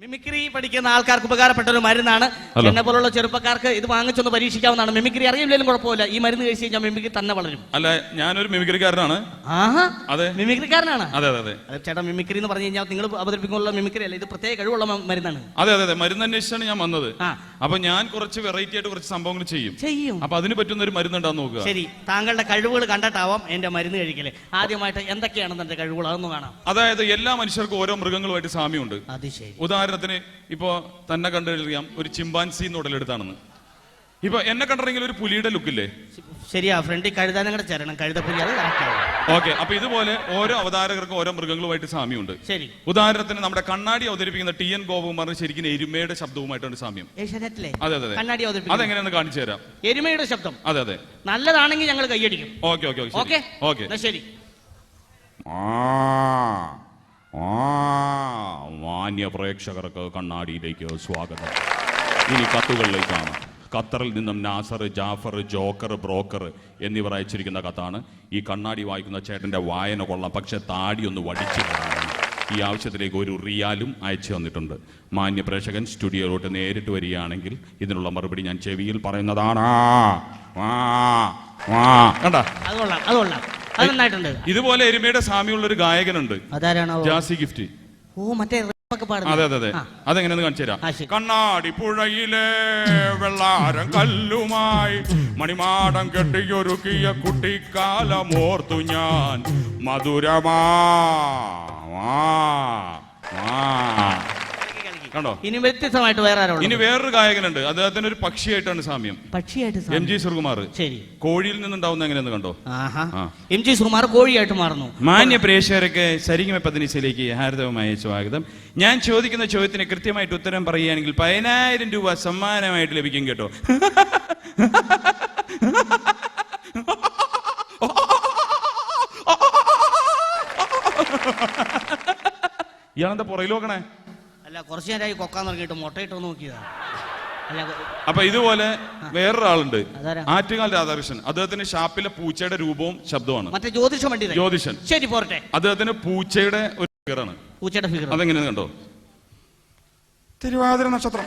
Mimicry പഠിക്കുന്ന ആൾക്കാർക്ക് ഉപകാരപ്പെട്ട ഒരു മരുന്നാണ്. എന്നെ പോലുള്ള ചെറുപ്പക്കാർക്ക് ഇത് വാങ്ങിച്ചൊന്ന് പരീക്ഷിക്കാവുന്നതാണ്. മിമിക്രി അറിയില്ലെങ്കിലും കുഴപ്പമില്ല. ഈ മരുന്ന് കഴിച്ച് കഴിഞ്ഞാൽ മിമിക്രി തന്നെ വളരും. അല്ല ഞാനൊരു മിമിക്രിക്കാരനാണ്. ആഹാ. അതെ. മിമിക്രിക്കാരനാണ്? അതെ അതെ അതെ. ചേട്ടാ മിമിക്രി എന്ന് പറഞ്ഞു കഴിഞ്ഞാൽ നിങ്ങൾ അവതരിപ്പിക്കാനുള്ള മിമിക്രി അല്ല ഇത് പ്രത്യേക കഴിവുള്ള മരുന്നാണ്. അതെ അതെ അതെ. മരുന്ന് അന്വേഷിച്ചാണ് ഞാൻ വന്നത്. അപ്പൊ ഞാൻ കുറച്ച് വെറൈറ്റി ആയിട്ട് കുറച്ച് സംഭവങ്ങൾ ചെയ്യും. ചെയ്യും. അപ്പൊ അതിന് പറ്റുന്ന ഒരു മരുന്നുണ്ടാന്ന് നോക്കുക. ശരി. താങ്കളുടെ കഴിവുകൾ കണ്ടിട്ടാവാം എന്റെ മരുന്ന് കഴിക്കൽ. ആദ്യമായിട്ട് എന്തൊക്കെയാണ് എന്റെ കഴിവുകൾ? അതൊന്ന് കാണാം. അതായത് എല്ലാ മനുഷ്യർക്കും ഓരോ മൃഗങ്ങളുമായിട്ട് സാമ്യമുണ്ട്. അത് ശരി. ഉദാഹരണത്തിന് ഇപ്പോ തന്നെ കണ്ടറിയാം ഒരു ചിമ്പാൻസി എന്ന് ഉടലെടുത്താണെന്ന്. ഇപ്പൊ എന്നെ കണ്ടറിയെങ്കിലും ഒരു പുലിയുടെ ലുക്കില്ലേ ശരിയാ ഫ്രണ്ടിൽ കഴുതാനും കൂടെ ചേരണം കഴുതപ്പുലി അത് ഓക്കെ അപ്പൊ ഇതുപോലെ ഓരോ അവതാരകർക്കും ഓരോ മൃഗങ്ങളുമായിട്ട് സാമ്യമുണ്ട്. ശരി. ഉദാഹരണത്തിന് നമ്മുടെ കണ്ണാടി അവതരിപ്പിക്കുന്ന ടി എൻ ഗോപകുമാറിന് ശരിക്കും എരുമയുടെ ശബ്ദവുമായിട്ടാണ് സാമ്യം. ഏഷ്യാനെറ്റിലെ അതെ അതെ കണ്ണാടി അവതരിപ്പിക്കും അതെങ്ങനെയാന്ന് കാണിച്ചു തരാം. എരുമയുടെ ശബ്ദം. അതെ അതെ. നല്ലതാണെങ്കിൽ ഞങ്ങൾ കൈയടിക്കും. ഓക്കെ ഓക്കെ ഓക്കെ ഓക്കെ ശരി. മാന്യ പ്രേക്ഷകർക്ക് കണ്ണാടിയിലേക്ക് സ്വാഗതം. ഇനി കത്തുകളിലേക്കാണ്. ഖത്തറിൽ നിന്നും നാസർ ജാഫർ ജോക്കർ ബ്രോക്കർ എന്നിവർ അയച്ചിരിക്കുന്ന കത്താണ്. ഈ കണ്ണാടി വായിക്കുന്ന ചേട്ടന്റെ വായന കൊള്ളാം പക്ഷെ താടി ഒന്ന് വടിച്ചു ഈ ആവശ്യത്തിലേക്ക് ഒരു റിയാലും അയച്ചു തന്നിട്ടുണ്ട്. മാന്യ പ്രേക്ഷകൻ സ്റ്റുഡിയോയിലോട്ട് നേരിട്ട് വരികയാണെങ്കിൽ ഇതിനുള്ള മറുപടി ഞാൻ ചെവിയിൽ പറയുന്നതാണ്. ആ, ആ. അത് നന്നായിട്ടുണ്ട്. ഇതുപോലെ എരുമയുടെ സാമ്യമുള്ള ഒരു ഗായകനുണ്ട്. അതാരാണോ ജാസി ഗിഫ്റ്റ്. ഓ മറ്റേ ഒക്കെ പാടുന്നത്. അതെ അതെ അതെ. ആ. അതെങ്ങനെയാന്ന് കാണിച്ചു തരാം. ആ, ശരി. കണ്ണാടി പുഴയിലെ വെള്ളാരം കല്ലുമായി മണിമാടം കെട്ടിയൊരുക്കിയ കുട്ടിക്കാലമോർത്തു ഞാൻ. മധുരമാ. കണ്ടോ? ഇനി വ്യത്യസ്തമായിട്ട് വേറെ ആരോ ഇനി വേറൊരു ഗായകനുണ്ട്. അദ്ദേഹത്തിന് ഒരു പക്ഷിയായിട്ടാണ് സാമ്യം. പക്ഷിയായിട്ട് എം. ജി സുർകുമാർ ശരി. കോഴിയിൽ നിന്നുണ്ടാവുന്ന എങ്ങനെയെന്ന് കണ്ടോ. എം ജി സുകുമാർ കോഴിയായിട്ട് മാറുന്നു. മാന്യ പ്രേക്ഷകർക്ക് സരിഗമ പതിനിശയിലേക്ക് ഹാരിതവുമായി സ്വാഗതം. ഞാൻ ചോദിക്കുന്ന ചോദ്യത്തിന് കൃത്യമായിട്ട് ഉത്തരം പറയുകയാണെങ്കിൽ പതിനായിരം രൂപ സമ്മാനമായിട്ട് ലഭിക്കും കേട്ടോ. ഇയാളെന്താ പുറകിൽ നോക്കണേ? അല്ല കുറച്ച് നേരമായി കൊക്കാൻ തുടങ്ങിയിട്ട് മുട്ടയിട്ട് നോക്കിയതാ. അല്ല അപ്പൊ ഇതുപോലെ വേറൊരാളുണ്ട്? ആറ്റുകാൽ രാധാകൃഷ്ണൻ. അദ്ദേഹത്തിന് ഷാപ്പിലെ പൂച്ചയുടെ രൂപവും ശബ്ദമാണ് മറ്റേ ജ്യോതിഷ പണ്ഡിതൻ ജ്യോതിഷൻ. ശരി പോരട്ടെ. അദ്ദേഹത്തിന് പൂച്ചയുടെ ഒരു ഫിഗറാണ് പൂച്ചയുടെ ഫിഗർ അതെങ്ങനെ കണ്ടോ? തിരുവാതിര നക്ഷത്രം.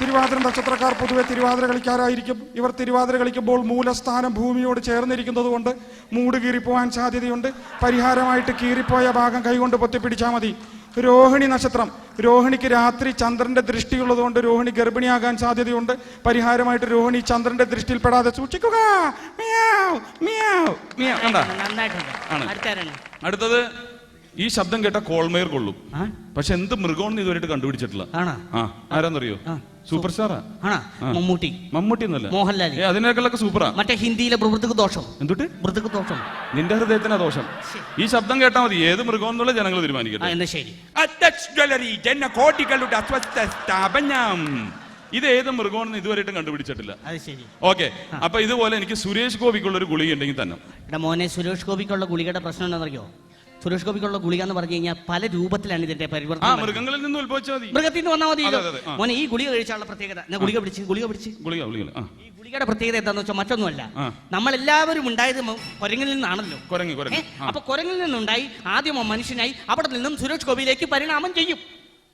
തിരുവാതിര നക്ഷത്രക്കാർ പൊതുവെ തിരുവാതിര കളിക്കാരായിരിക്കും. ഇവർ തിരുവാതിര കളിക്കുമ്പോൾ മൂലസ്ഥാനം ഭൂമിയോട് ചേർന്നിരിക്കുന്നത് കൊണ്ട് മൂട് കീറിപ്പോവാൻ സാധ്യതയുണ്ട്. പരിഹാരമായിട്ട് കീറിപ്പോയ ഭാഗം കൈകൊണ്ട് പൊത്തിപ്പിടിച്ചാൽ മതി. രോഹിണി നക്ഷത്രം രോഹിണിക്ക് രാത്രി ചന്ദ്രന്റെ ദൃഷ്ടിയുള്ളതുകൊണ്ട് രോഹിണി ഗർഭിണിയാകാൻ സാധ്യതയുണ്ട് പരിഹാരമായിട്ട് രോഹിണി ചന്ദ്രന്റെ ദൃഷ്ടിയിൽപ്പെടാതെ സൂക്ഷിക്കുക മിയാവ്, മിയാവ്, മിയാവ്. കണ്ടാ? ആണ്. അടുത്തത് ഈ ശബ്ദം കേട്ട കോൾമേർ കൊള്ളും. പക്ഷെ എന്ത് മൃഗമാണെന്ന് ഇതുവരെയായിട്ട് കണ്ടുപിടിച്ചിട്ടില്ല. ആ ആരാന്നറിയോ. സൂപ്പർ സ്റ്റാറാ. മമ്മൂട്ടി. മമ്മൂട്ടി എന്നല്ല. മോഹൻലാൽ അതിനേക്കാളൊക്കെ സൂപ്പറാ. മറ്റേ ഹിന്ദിയിലെ ദോഷം. എന്തുട്ട്? മൃതക് ദോഷം. നിന്റെ ഹൃദയത്തിന് ദോഷം. ഈ ശബ്ദം കേട്ടാൽ മതി. ഏത് മൃഗം എന്നുള്ള ജനങ്ങൾ തീരുമാനിക്കും തീരുമാനിക്കട്ടെ ശരി. ജ്വല്ലറി അസ്വസ്ഥ സ്ഥാപനം. ഇത് ഏത് മൃഗമാണെന്ന് ഇതുവരെയായിട്ടും കണ്ടുപിടിച്ചിട്ടില്ല. ഓക്കെ. അപ്പൊ ഇതുപോലെ എനിക്ക് സുരേഷ് ഗോപിക്കുള്ള ഒരു ഗുളിക ഉണ്ടെങ്കിൽ തന്നെ. മോനെ സുരേഷ് ഗോപിക്കുള്ള ഗുളികയുടെ പ്രശ്നം എന്താണെന്നറിയോ? സുരേഷ് ഗോപിക്കുള്ള ഗുളിക എന്ന് പറഞ്ഞു കഴിഞ്ഞാൽ പല രൂപത്തിലാണ് ഇതിന്റെ പരിവർത്തനം മൃഗങ്ങളിൽ നിന്ന് ഉത്ഭവിച്ചാൽ മതി. മൃഗത്തിൽ നിന്ന് വന്നാൽ മതി. മോനെ ഈ ഗുളിക കഴിച്ചാലുള്ള പ്രത്യേകത. ഞാൻ ഗുളിക പിടിച്ച് ഗുളിക പിടിച്ച്. ഗുളിക ഗുളിക ഈ ഗുളികയുടെ പ്രത്യേകത എന്താണെന്ന് വെച്ചാൽ മറ്റൊന്നുമല്ല. നമ്മളെല്ലാവരും ഉണ്ടായത് കുരങ്ങിൽ നിന്നാണല്ലോ. കുരങ്ങ് ഏ? കുരങ്ങ് അപ്പൊ കുരങ്ങിൽ നിന്നുണ്ടായി ആദ്യം മനുഷ്യനായി അവിടെ നിന്നും സുരേഷ് ഗോപിയിലേക്ക് പരിണാമം ചെയ്യും.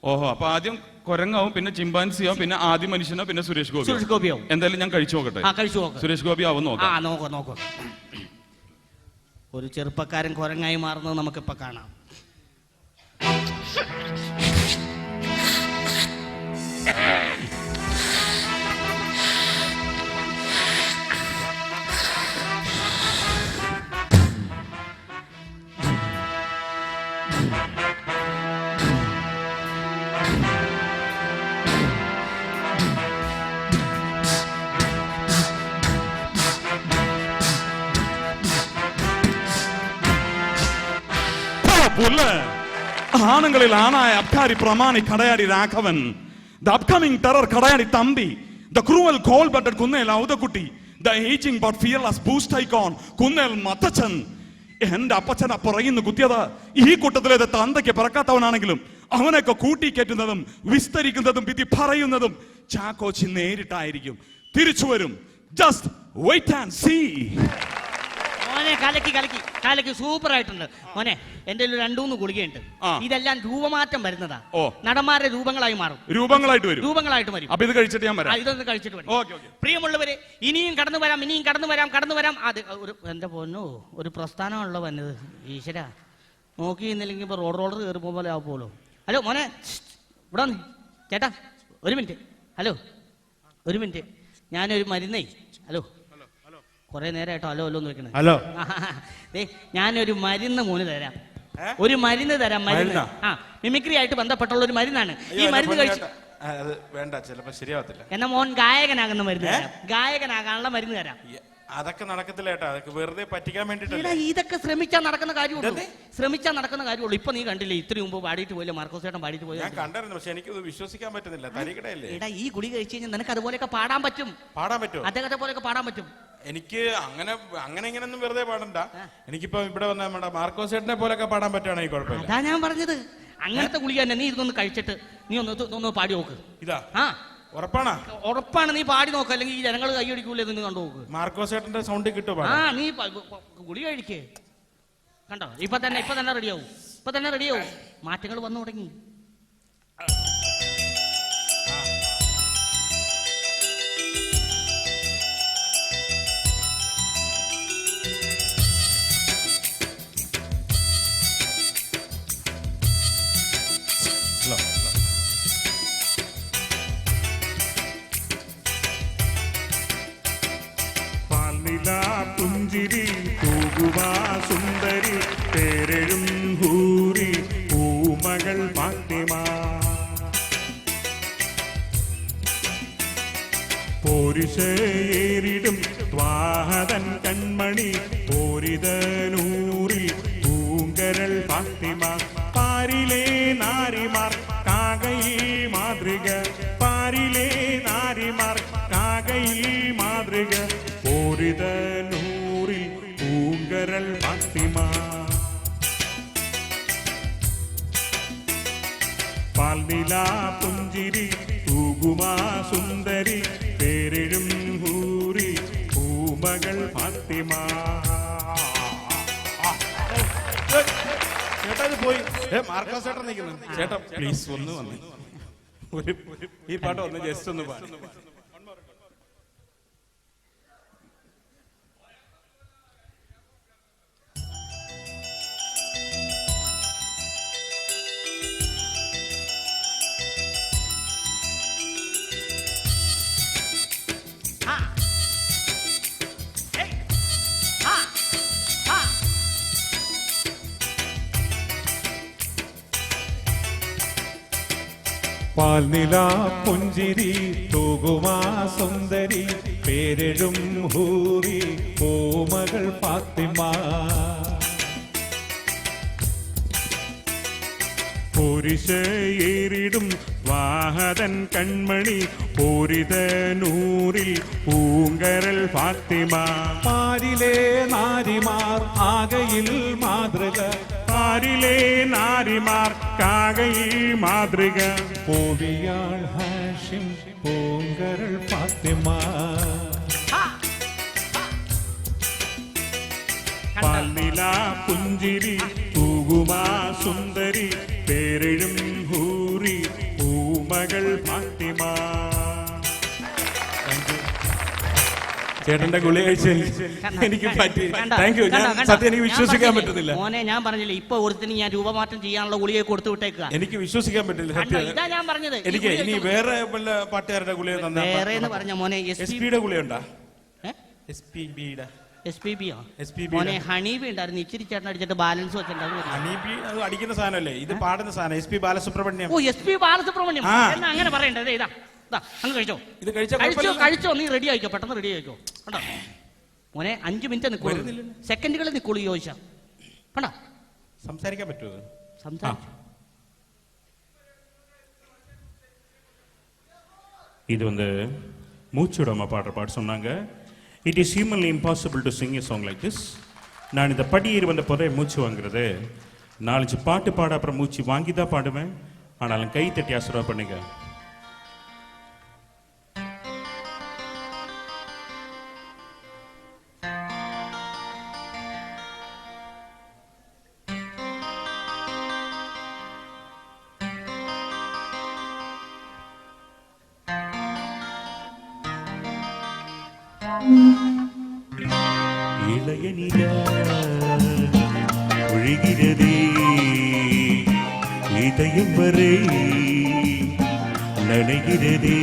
ഓഹോ അപ്പൊ ആദ്യം കുരങ്ങാവും പിന്നെ ചിമ്പാൻസിയാവും പിന്നെ ആദ്യ മനുഷ്യനോ പിന്നെ സുരേഷ് ഗോപി സുരേഷ് ഗോപിയാവും. എന്തായാലും ഞാൻ കഴിച്ചു നോക്കട്ടെ. കഴിച്ചു നോക്ക്. സുരേഷ് ഗോപി ആവും നോക്കാം നോക്കാം നോക്കൂ. ഒരു ചെറുപ്പക്കാരൻ കുരങ്ങായി മാറുന്നത് നമുക്കിപ്പോൾ കാണാം. പുല്ല്. ആണുങ്ങളിൽ ആണായ അബ്കാരി പ്രമാണി Kadayadi Raghavan. The upcoming terror Kadayadi Thampi. The cruel cold blooded Kunnel Outhakutty. The ageing but fearless boost icon Kunnel Mathachan. എന്റെ അപ്പച്ചൻ പറയുന്നു കുത്തിയത് ഈ കൂട്ടത്തിലെ തന്തയ്ക്ക് പിറക്കാത്തവനാണെങ്കിലും അവനൊക്കെ കൂട്ടിക്കയറ്റുന്നതും വിസ്തരിക്കുന്നതും വിധി പറയുന്നതും ചാക്കോച്ചി നേരിട്ടായിരിക്കും. തിരിച്ചു വരും. ജസ്റ്റ് വെയിറ്റ് ആൻഡ് സീ മോനെ കലക്കി കലക്കി. കലക്കി സൂപ്പർ ആയിട്ടുണ്ട് മോനെ എന്റെ ഒരു രണ്ടു മൂന്ന് ഗുളികയുണ്ട്. ആ. ഇതെല്ലാം രൂപമാറ്റം വരുന്നതാ. ഓ. നടന്മാരുടെ രൂപങ്ങളായി മാറും. രൂപങ്ങളായിട്ട് വരും. രൂപങ്ങളായിട്ട് വരും. അപ്പൊ ഇത് കഴിച്ചിട്ട് ഞാൻ ആ, വരാം ഇതൊന്ന് കഴിച്ചിട്ട് വരും. Okay okay. പ്രിയമുള്ളവരെ ഇനിയും കടന്നു വരാം ഇനിയും കടന്നു വരാം കടന്നു വരാം. അത് ഒരു എന്റെ പോന്നു ഒരു പ്രസ്ഥാനമാണല്ലോ വന്നത്. ഈശ്വര. നോക്കി ഇന്നില്ലെങ്കിൽ ഇപ്പൊ റോഡ് റോഡ് കയറി പോലെ ആവുമല്ലോ. ഹലോ മോനെ ശ്ശ്, ഇവിടെ വന്ന്. ചേട്ടാ ഒരു മിനിറ്റ്. ഹലോ ഒരു മിനിറ്റ്. ഞാനൊരു മരുന്നേ. ഹലോ. കുറെ നേരമായിട്ടോ ഹലോ ഹലോ നോക്കണേ ഹലോ. ദേ, ഞാനൊരു മരുന്ന് മോന് തരാം. ഒരു മരുന്ന് തരാം മരുന്ന്. ആ മിമിക്രി ആയിട്ട് ബന്ധപ്പെട്ടുള്ള ഒരു മരുന്നാണ്. ഈ മരുന്ന് കഴിച്ച് വേണ്ട ചിലപ്പോ ശരിയാവത്തില്ല. എന്നാ മോൻ ഗായകനാകുന്ന മരുന്ന് തരാം. ഗായകനാകാനുള്ള മരുന്ന് തരാം. അതൊക്കെ നടക്കത്തില്ല അതൊക്കെ വെറുതെ പറ്റിക്കാൻ എടാ വേണ്ടിട്ടല്ലേ ഇതൊക്കെ ശ്രമിച്ചാൽ നടക്കുന്ന കാര്യമുള്ളൂ? ശ്രമിച്ചാൽ നടക്കുന്ന കാര്യമുള്ളൂ. ഇപ്പൊ നീ കണ്ടില്ലേ ഇത്രയും മുമ്പ് പാടിയിട്ട് പോയില്ല മാർക്കോസ് ചേട്ടൻ പാടിയിട്ട് പോയി ഞാൻ കണ്ടായിരുന്നു പക്ഷെ എനിക്കത് വിശ്വസിക്കാൻ പറ്റുന്നില്ല. തരികടയല്ലേ? എടാ ഈ ഗുളി കഴിച്ചു കഴിഞ്ഞാൽ നിനക്ക് അതുപോലെയൊക്കെ പാടാൻ പറ്റും. പാടാൻ പറ്റും അദ്ദേഹത്തെ പോലെയൊക്കെ പാടാൻ പറ്റും. എനിക്ക് അങ്ങനെ അങ്ങനെ ഇങ്ങനെ ഒന്നും വെറുതെ പാടണ്ട. എനിക്കിപ്പോ ഇവിടെ വന്ന നമ്മുടെ മാർക്കോസ് ചേട്ടനെ പോലൊക്കെ പാടാൻ പറ്റുകയാണെങ്കിൽ കുഴപ്പമില്ല. അതാ ഞാൻ പറഞ്ഞത്. അങ്ങനത്തെ ഗുളിക തന്നെ നീ ഇതൊന്ന് കഴിച്ചിട്ട് നീ ഒന്ന് ഇത് ഒന്ന് പാടി നോക്ക്. ഇതാ. ആ. ഉറപ്പാണോ? ഉറപ്പാണ് നീ പാടി നോക്ക്. അല്ലെങ്കിൽ ഈ ജനങ്ങൾ കൈയടിക്കൂലേ നിന്ന് കണ്ടു നോക്ക്. മാർക്കോസ് ചേട്ടന്റെ സൗണ്ട് കിട്ടും ആ നീ പ- പ- ഗുളി കഴിക്കേ. കണ്ടോ? ഇപ്പൊ തന്നെ ഇപ്പൊ തന്നെ റെഡിയാവും ഇപ്പൊ തന്നെ റെഡിയാവും മാറ്റങ്ങൾ വന്നു തുടങ്ങി. പാൽനില പുഞ്ചിരി പൂകുമാ സുന്ദരി പേരിഴും ഹൂറി പൂമകൾ ഫാത്തിമ. ചേട്ടാ പോയി. ചേട്ടൻ നിൽക്കുന്നു. ചേട്ടാ പ്ലീസ് ഒന്ന് വന്ന്. ഈ പാട്ട് ഒന്ന് ജസ്റ്റ് ഒന്ന് പാടി. പാൽനില പുഞ്ചിരി തൂകുമാ സുന്ദരി പേരിടും ഹൂറി പൂമകൾ ഫാത്തിമ. പോരിശേറിടും വാഹതൻ കൺമണി പോരിതനൂറിൽ പൂങ്കരൽ ഫാത്തിമ. പാരിലെ നാരിമാർ ആകയിൽ മാതൃക പാരിലെ നാരിമാർ കാകയിൽ മാതൃക പോവിയാൾ ഹാഷിം പൂങ്കരൽ ഫാത്തിമ ആ. കണ്ടോ? പാൽനില പുഞ്ചിരി തൂകുമാ സുന്ദരി പേരെഴും ഹൂറി പൂമകൾ ഫാത്തിമ ചേട്ടന്റെ ഗുളി കഴിച്ച് എനിക്ക് പറ്റി? താങ്ക് യു ഞാൻ? സത്യം എനിക്ക് വിശ്വസിക്കാൻ? പറ്റുന്നില്ല മോനെ ഞാൻ പറഞ്ഞില്ല ഇപ്പൊ ഒരുത്തിന് ഞാൻ രൂപമാറ്റം ചെയ്യാനുള്ള ഗുളിയെ കൊടുത്തു വിട്ടേക്കുക. എനിക്ക് വിശ്വസിക്കാൻ പറ്റില്ല സത്യം. ഇതാ ഞാൻ പറഞ്ഞത്. എനിക്ക് ഇനി വേറെ വല്ല പാട്ടുകാരുടെ ഗുളിക വേറെ എന്ന് പറഞ്ഞ മോനെ എസ് പിയുടെ ഗുളിയുണ്ടാ? എസ് പി ബിയുടെ. എസ് പി SPB മോനെ യുടെ. ഹണീബി ഉണ്ടായിരുന്നു. ഇച്ചിരി ചേട്ടൻ അടിച്ചിട്ട് ബാലൻസ് വെച്ചിട്ടുണ്ടായിരുന്നു ഹണീബി അത് അടിക്കുന്ന സാധനമല്ലേ? ഇത് പാടുന്ന സാധനം. S P Balasubrahmanyam. ഓ എസ് പി ബാലസുബ്രഹ്മണ്യം. എന്നാ അങ്ങനെ പറയണ്ടേ ഇതാ ഇതാ. അങ്ങ് കഴിച്ചോ ഇത് കഴിച്ചാൽ കഴിച്ചോ കുഴപ്പമില്ല. കഴിച്ചോ നീ റെഡി ആയിക്കോ പെട്ടെന്ന് റെഡി ആയിക്കോ കണ്ടോ മോനെ അഞ്ച് മിനിറ്റ് നിൽക്കുള്ളൂ സെക്കൻഡുകളിൽ നിൽക്കുള്ളൂ ചോദിച്ചാ കണ്ടോ സംസാരിക്കാൻ പറ്റുമോ ഇത്? സംസാരിച്ചു இது வந்து மூச்சு விடாம பாடுற பாட்டு சொன்னாங்க it is humanly impossible to sing a song like this நான் இந்த படியேறி வந்த போதே மூச்சு வாங்குறது நாலஞ்சு பாட்டு பாட அப்புறம் மூச்சு வாங்கி தான் பாடுவேன் ஆனாலும் கை தட்டி ஆசீர்வாதம் பண்ணுங்க இளைய நிலா ஒழுகிறதே இதயம் வரை நனைகிறதே.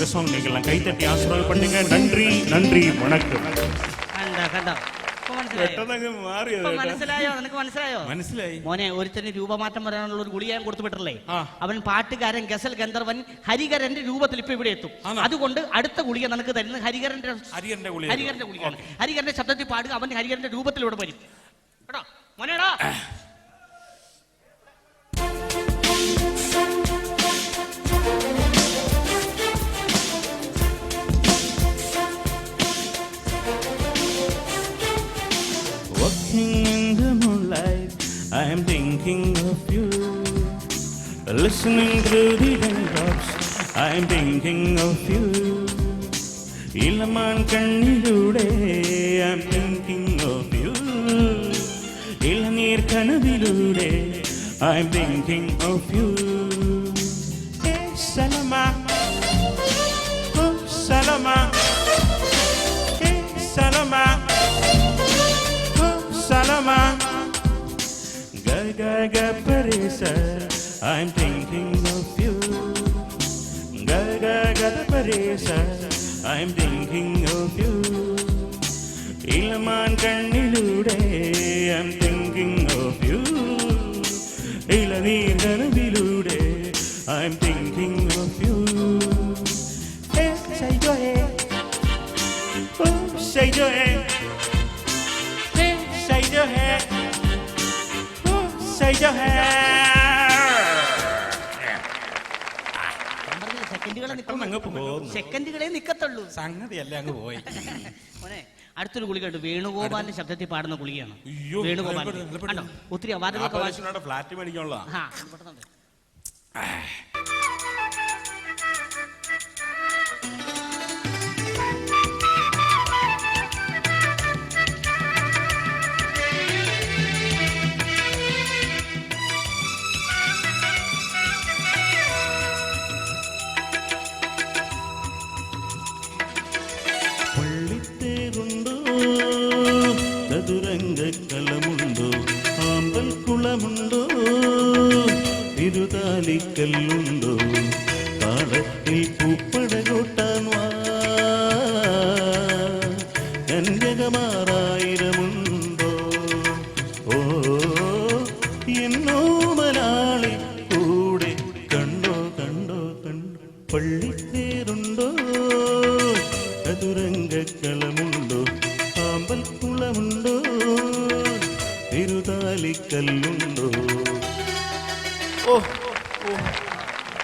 எனக்கு ரொம்ப பிடிக்கிற சாங் நீங்க எல்லாம் கைத்தட்டி ஆசீர்வாதம் பண்ணுங்க நன்றி நன்றி வணக்கம் കണ്ട കണ്ടോ ഇപ്പൊ മനസ്സിലായോ പെട്ടെന്നങ്ങ് മാറി ഇപ്പൊ മനസ്സിലായോ നിനക്ക് മനസ്സിലായോ മനസ്സിലായി മോനെ ഒരുത്തന് രൂപമാറ്റം വരാനുള്ള ഒരു ഗുളിക ഞാൻ കൊടുത്തു വിട്ടല്ലേ ആ. അവൻ പാട്ടുകാരൻ ഗസൽ ഗന്ധർവൻ ഹരികരന്റെ രൂപത്തിൽ ഇപ്പൊ ഇവിടെ എത്തും ആണോ? അതുകൊണ്ട് അടുത്ത ഗുളിക നിനക്ക് തരുന്നത് ഹരികരന്റെ ഹരിഹരന്റെ ഗുളിക. ഹരികരന്റെ ഗുളികയാണ് ഹരികരന്റെ ശബ്ദത്തിൽ പാടുക അവൻ ഹരികരന്റെ രൂപത്തിൽ ഇവിടെ വരും കേട്ടോ മോനേടാ thinking of you. Listening through the raindrops, I am thinking of you. ഇളമാൻ കണ്ണിലൂടെ I am thinking of you. ഇളനീർ കനവിലൂടെ I am thinking of you. Hey, Salama. Oh, Salama. Gaga Parisa, I'm thinking of you. Gaga Gaga Parisa, I'm thinking of you. ఇలమాన్ కన్నిలుడే I'm thinking of you ఇల నీ కనువిలుడే I'm thinking your hair. സെക്കൻഡുകളെ പെട്ടെന്ന് അങ്ങ് പോകുന്നു. സെക്കൻഡുകളെ നിക്കത്തുള്ളൂ. അങ്ങ് പോയി. മോനെ അടുത്തൊരു ഗുളിക ഉണ്ട് വേണുഗോപാലിന്റെ ശബ്ദത്തിൽ പാടുന്ന ഗുളികയാണ് അയ്യോ, വേണുഗോപാൽ. കണ്ടോ? ഒത്തിരി അവാർഡുകളൊക്കെ വാങ്ങിച്ചു. ഫ്ലാറ്റ് മേടിക്കാനുള്ള ആ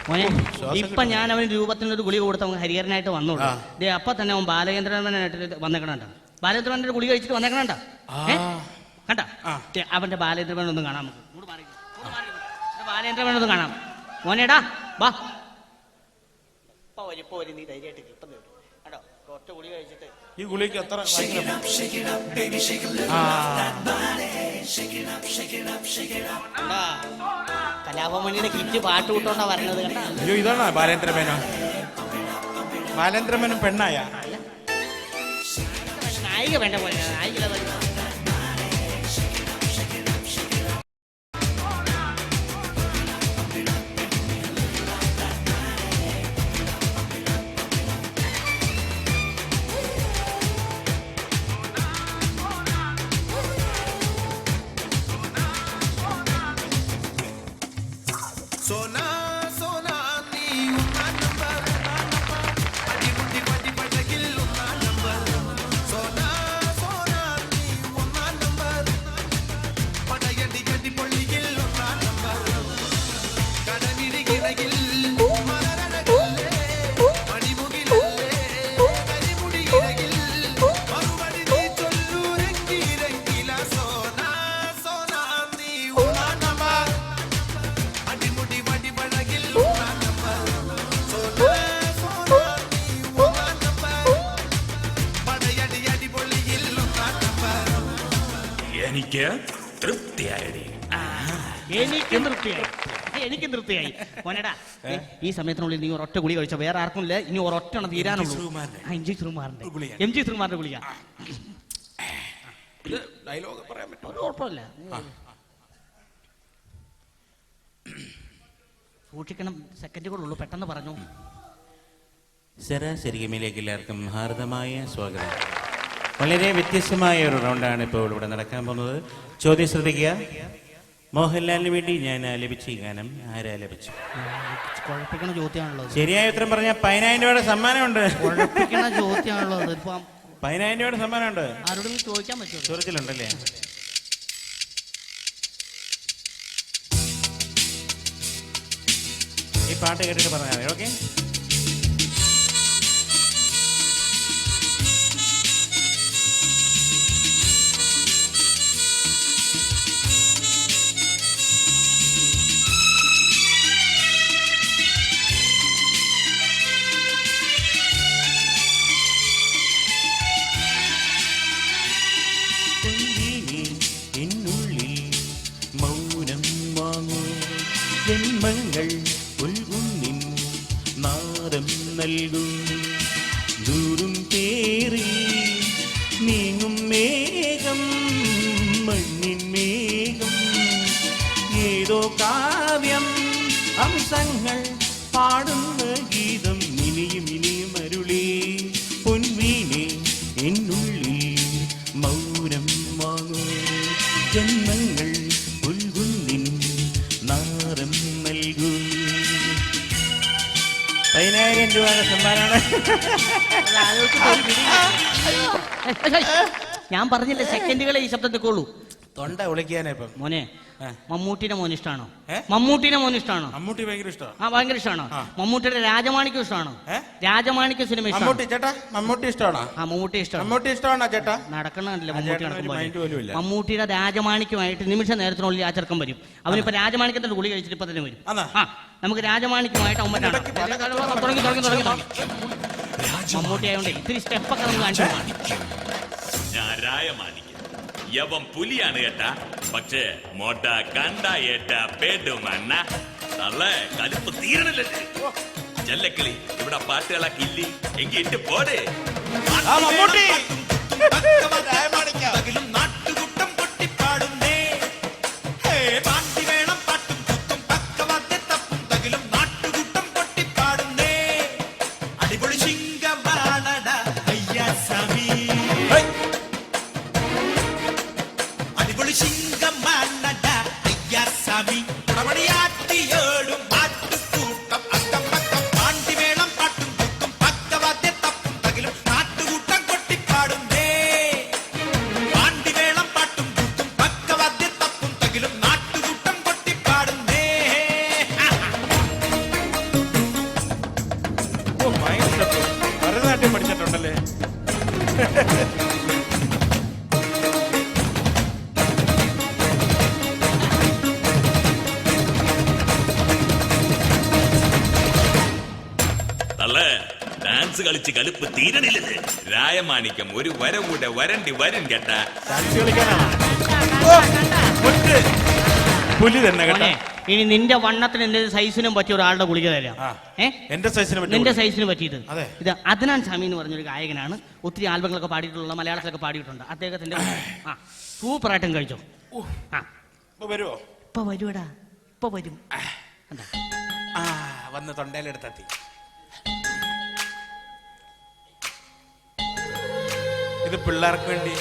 മോനെ ഇപ്പൊ ഞാൻ അവന് രൂപത്തിന് ഒരു ഗുളിക കൊടുത്ത് അവൻ ഹരിഹരനായിട്ട് വന്നോളൂ. ദേ അപ്പൊ തന്നെ അവൻ ബാലചന്ദ്രനായിട്ട് വന്നേക്കണണ്ട. ബാലചന്ദ്രന്റെ ഗുളി കഴിച്ചിട്ട് വന്നേക്കണണ്ട. കണ്ട? അവന്റെ ബാലചന്ദ്രൻ ഒന്ന് കാണാം നമുക്ക്. ഇങ്ങോട്ട് മാറി ഇങ്ങോട്ട് മാറി ഇരിക്ക്. എന്റെ ബാലചന്ദ്രൻ ഒന്ന് കാണാം. മോനേടാ വാ. ഇപ്പൊ വരും ഇപ്പൊ നീ ധൈര്യമായിട്ട് കിട്ടുന്നു കേട്ടോ കുറച്ച് ഗുളിക കഴിച്ചിട്ട് ഈ ഗുളിക്ക് എത്ര കലാപമണിയുടെ കലാഭമണിയുടെ കിറ്റ് പാട്ട് കൂട്ടോണ്ടാ പറഞ്ഞത് അയ്യോ ഇതാണോ ബാലേന്ദ്ര ബാലേന്ദ്രമേനും ബാലേന്ദ്ര മേനോൻ പെണ്ണായ. നായിക വേണ്ട പോലെ നായിക എനിക്ക് തൃപ്തിയായി എനിക്ക് തൃപ്തിയായി. എനിക്ക് തൃപ്തിയായി. മോനടാ നീ ഈ സമയത്തിനുള്ളിൽ നീ ഒരൊറ്റ ഗുളി കഴിച്ച വേറെ ആർക്കും ഇല്ല. ഇനി ഒരൊറ്റ തീരാനുള്ളൂ. എം ജി ശ്രീകുമാറിന്റെ. എം ജി ശ്രീകുമാറിന്റെ ഗുളിക. ഇത് ഡയലോഗ് പറയാൻ പറ്റും കുഴപ്പമില്ല. സൂക്ഷിക്കണം. സെക്കൻഡുകളുള്ളൂ പെട്ടെന്ന് പറഞ്ഞു. ശരാശരി ഗെയിമിലേക്ക് എല്ലാവർക്കും ഹാർദമായ സ്വാഗതം. വളരെ വ്യത്യസ്തമായ ഒരു റൗണ്ടാണ് ഇപ്പോൾ ഇവിടെ നടക്കാൻ പോകുന്നത്. ചോദ്യം ശ്രദ്ധിക്കുക. മോഹൻലാലിന് വേണ്ടി ഞാൻ ആലപിച്ച ഈ ഗാനം ആരാലപിച്ചു കുഴപ്പിക്കണ ചോദ്യമാണുള്ളത്. ശരിയായ ഉത്തരം പറഞ്ഞാൽ പതിനായിരം രൂപയുടെ സമ്മാനമുണ്ട്. കുഴപ്പിക്കണ പതിനായിരം രൂപയുടെ സമ്മാനമുണ്ട്. ആരോടും ചോദിക്കാൻ പറ്റുമോ ചോദിച്ചിട്ടുണ്ടല്ലേ ഈ പാട്ട് കേട്ടിട്ട് പറഞ്ഞാൽ മതി ഓക്കെ? പതിനായിരം രൂപയുടെ സമ്മാനമാണ് ഞാൻ പറഞ്ഞില്ല സെക്കൻഡുകളെ ഈ ശബ്ദം നിൽക്കുള്ളൂ തൊണ്ട വിളിക്കാനാ ഇപ്പം. മോനെ മമ്മൂട്ടിന്റെ മമ്മൂട്ടിനെ മോൻ ഇഷ്ടമാണോ മമ്മൂട്ടിന്റെ മമ്മൂട്ടിനെ മോൻ ഇഷ്ടമാണോ മമ്മൂട്ടി ഭയങ്കര ഇഷ്ടമാണ് ആ ഭയങ്കര ഇഷ്ടമാണോ മമ്മൂട്ടിയുടെ രാജമാണിക്യം ഇഷ്ടമാണോ? രാജമാണിക്യം സിനിമ മമ്മൂട്ടി ഇഷ്ടമാണോ ചേട്ടാ മമ്മൂട്ടി ഇഷ്ടമാണോ ആ മമ്മൂട്ടി ഇഷ്ടം മമ്മൂട്ടി ഇഷ്ടമാണോ ചേട്ടാ? നടക്കണല്ലേ മമ്മൂട്ടി നടക്കുമ്പോൾ. മമ്മൂട്ടിയുടെ രാജമാണിക്യമായിട്ട് നിമിഷ നേരത്തിനുള്ളിൽ ആ ചെറുക്കം വരും. അവനിപ്പോ രാജമാണിക്യത്തിന്റെ ഗുളി കഴിച്ചിട്ട് ഇപ്പൊ തന്നെ വരും? ആ നമുക്ക് രാജമാണിക്യമായിട്ട് അവൻ തുടങ്ങി തുടങ്ങി തുടങ്ങി മമ്മൂട്ടി ആയതുകൊണ്ട് ഇത്തിരി സ്റ്റെപ്പൊക്കെ നമുക്ക് കാണിച്ചു. യവൻ പുലിയാണ് കേട്ടാ. പക്ഷേ മോട്ട കണ്ട ഏട്ട പേടുമണ്ണ. തള്ളേ കലിപ്പ് തീരണല്ലേ ചെല്ലക്കിളി ഇവിടെ പാട്ടുകളൊക്കെ ഇല്ലേ എങ്കി ഇട്ട് പോടെ. ആ ഡാൻസ് കളിച്ച് കലിപ്പ് തീരണില്ലത് രായമാണിക്യം ഒരു വരം കൂടെ വരണ്ടി വരും കേട്ടാ ഡാൻസ് കളിക്കാനാണ് ഓ, മുറ്റ്. പുലി തന്നെ കേട്ടോ മോനെ ഇനി നിന്റെ വണ്ണത്തിന് എന്റെ സൈസിനും പറ്റിയ ഒരാളുടെ ഗുളിക തരാം. എന്റെ സൈസിന് നിന്റെ. സൈസിന് പറ്റിയത്. അതെ. ഇത് അദ്നാൻ സമി എന്ന് പറഞ്ഞൊരു ഗായകനാണ്. ഒത്തിരി ആൽബങ്ങളൊക്കെ പാടിയിട്ടുള്ള മലയാളത്തിലൊക്കെ പാടിയിട്ടുണ്ട്. അദ്ദേഹത്തിന്റെ ആ സൂപ്പറായിട്ടും കഴിച്ചോ. ആ. ഇപ്പൊ വരുവോ? ഇപ്പൊ വരുവടാ. ഇപ്പൊ വരും. വന്ന് തൊണ്ടയിലെടുത്തെത്തി ഇത് പിള്ളേർക്ക് വേണ്ടി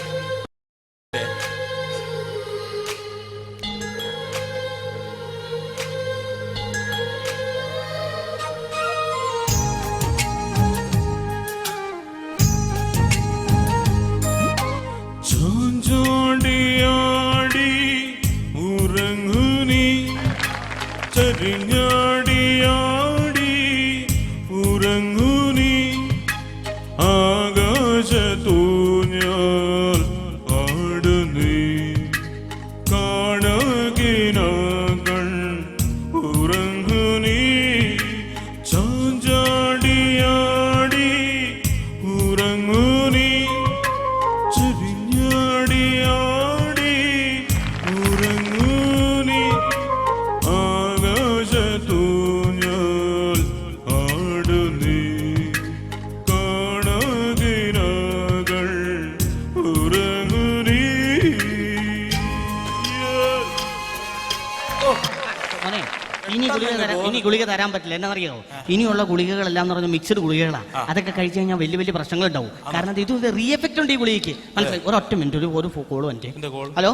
എന്നറിയോ ഇനിയുള്ള ഗുളികകളെല്ലാം എന്ന് പറഞ്ഞാൽ മിക്സഡ് ഗുളികകളാണ് അതൊക്കെ കഴിച്ചു കഴിഞ്ഞാൽ വലിയ വലിയ പ്രശ്നങ്ങൾ ഉണ്ടാവും കാരണം ഇത് റീ എഫക്റ്റ് ഉണ്ട് ഈ ഗുളികയ്ക്ക്. മനസ്സിലായി? ഒരൊറ്റ മിനിറ്റ് ഒരു ഒരു കോളും എന്റെ ഹലോ?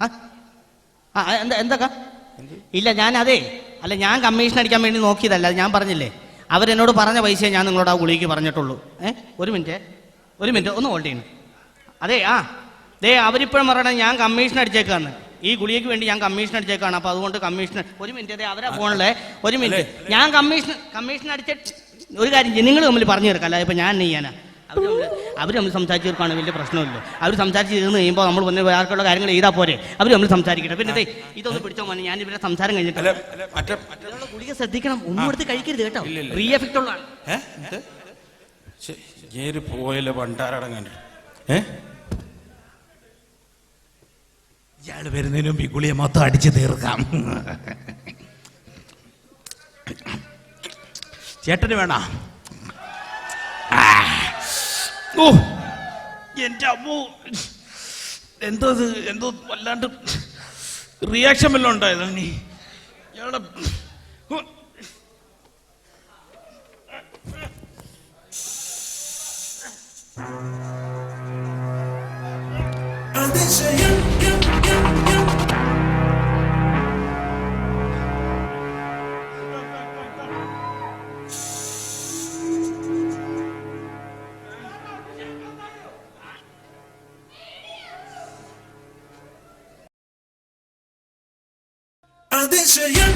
ആ. എന്താ എന്താ എന്തൊക്കെ ഇല്ല ഞാൻ അതെ. അല്ല ഞാൻ കമ്മീഷൻ അടിക്കാൻ വേണ്ടി നോക്കിയതല്ല ഞാൻ പറഞ്ഞില്ലേ? അവരെന്നോട് പറഞ്ഞ പൈസയെ ഞാൻ നിങ്ങളോട് ആ ഗുളിക്ക് പറഞ്ഞിട്ടുള്ളൂ. ഏ? ഒരു മിനിറ്റ് ഒരു മിനിറ്റ് ഒന്ന് ഹോൾഡ് ചെയ്യണം അതെ ആ. ദേ അവരിപ്പോഴും പറയണേ ഞാൻ കമ്മീഷൻ അടിച്ചേക്കാണ് ഈ ഗുളികയ്ക്ക് വേണ്ടി ഞാൻ കമ്മീഷൻ അടിച്ചേക്കാണ്. അപ്പൊ അതുകൊണ്ട് കമ്മീഷൻ ഒരു മിനിറ്റ് അതെ അവരെ ഫോണിലെ ഒരു മിനിറ്റ് ഞാൻ കമ്മീഷൻ കമ്മീഷൻ അടിച്ച ഒരു കാര്യം നിങ്ങൾ തമ്മിൽ പറഞ്ഞു തീർക്കാം. അല്ല ഇപ്പൊ ഞാൻ ചെയ്യാനാ? അവർ അവർ തമ്മിൽ സംസാരിച്ച് തീർക്കാണ് വലിയ പ്രശ്നമില്ല. അവർ സംസാരിച്ച് തീർന്ന് കഴിയുമ്പോൾ നമ്മൾ വന്ന് വേർക്കുള്ള കാര്യങ്ങൾ ചെയ്താൽ പോരെ. അവർ നമ്മൾ സംസാരിക്കട്ടെ. പിന്നെ ദേ ഇതൊന്ന് പിടിച്ചോ മോനെ. ഞാൻ ഇവരെ സംസാരം കഴിഞ്ഞിട്ട് ഗുളിക ശ്രദ്ധിക്കണം. ഒന്നും എടുത്ത് കഴിക്കരുത് കേട്ടോ. റീ എഫക്റ്റ് ഉള്ളതാണ് ഏ? പോയല്ലോ പണ്ടാരടങ്ങാൻ ഏ? ഇയാൾ വരുന്നതിന് മുമ്പ് ഈ ഗുളിയെ മൊത്തം അടിച്ചു തീർക്കാം. ചേട്ടന് വേണ? ഓ എന്റെ അമ്മോ. എന്തോ എന്തോ വല്ലാണ്ട് റിയാക്ഷൻ വല്ലതും ഉണ്ടായതോ നീ ഇയാളെ to you.